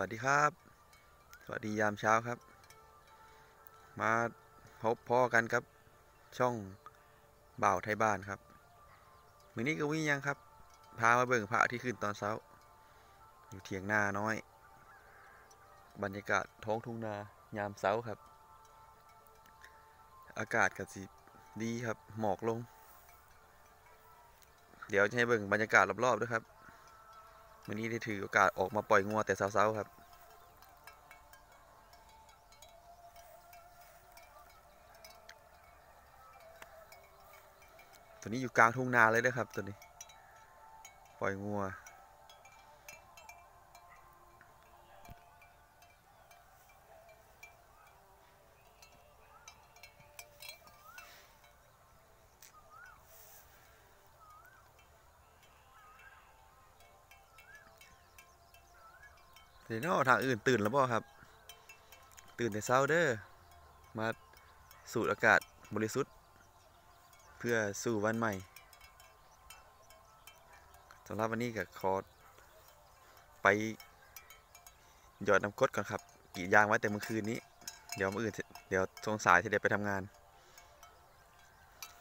วัสดีครับ สวัสดียามเช้าครับ มาพบพ่อกันครับ ช่องบ่าวไทยบ้านครับมือนี้ก็วิ่งยังครับ พามาเบิ่งพระที่ขึ้นตอนเช้า อยู่เถียงนาน้อย บรรยากาศท้องทุ่งนายามเช้าครับ อากาศก็สิดีครับ หมอกลง เดี๋ยวจะให้เบิ่งบรรยากาศรอบๆด้วยครับ วันนี้ได้ถือโอกาสออกมาปล่อยงัวแต่เช้าๆครับ ตัวนี้อยู่กลางทุ่งนาเลยนะครับตัวนี้ ปล่อยงัว เดี๋ยวนาะทางอื่นตื่นแล้วบ่ครับ ตื่นแต่เช้าเด้อมาสูดอากาศบริสุทธิ์ เพื่อสู่วันใหม่สำหรับวันนี้ก็ขอไปหยอดน้ำกดก่อนครับกีดยางไว้แต่เมื่อคืนนี้ เดี๋ยวมื้ออื่นเดี๋ยวสงสายที่เดี๋ยวไปทำงาน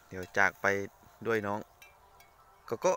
เดี๋ยวจากไปด้วยน้องกโก้